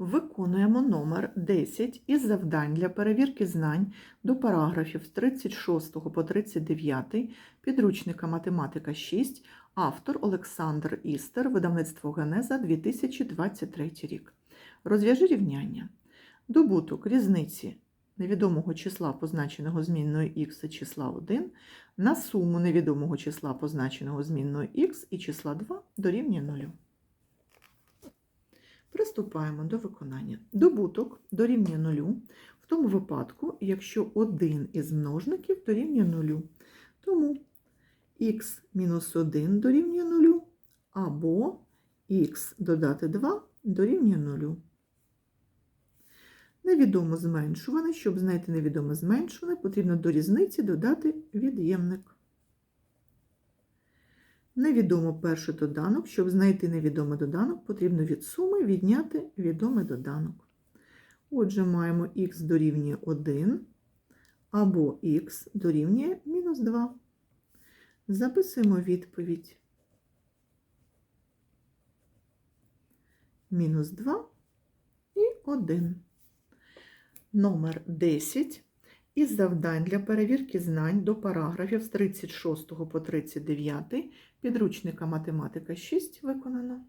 Виконуємо номер 10 із завдань для перевірки знань до параграфів з 36 по 39 підручника Математика 6, автор Олександр Істер, видавництво Генеза 2023 рік. Розв'яжи рівняння. Добуток різниці невідомого числа, позначеного змінною х і числа 1, на суму невідомого числа, позначеного змінною х і числа 2 дорівнює 0. Приступаємо до виконання. Добуток дорівнює 0 в тому випадку, якщо один із множників дорівнює 0. Тому х мінус 1 дорівнює 0 або х додати 2 дорівнює 0. Невідомо зменшуване. Щоб знайти невідоме зменшуване, потрібно до різниці додати від'ємник. Невідомо перший доданок. Щоб знайти невідомий доданок, потрібно від суми відняти відомий доданок. Отже, маємо х дорівнює 1 або х дорівнює мінус 2. Записуємо відповідь. Мінус 2 і 1. Номер 10 із завдань для перевірки знань до параграфів з 36 по 39 підручника Математика 6 виконано.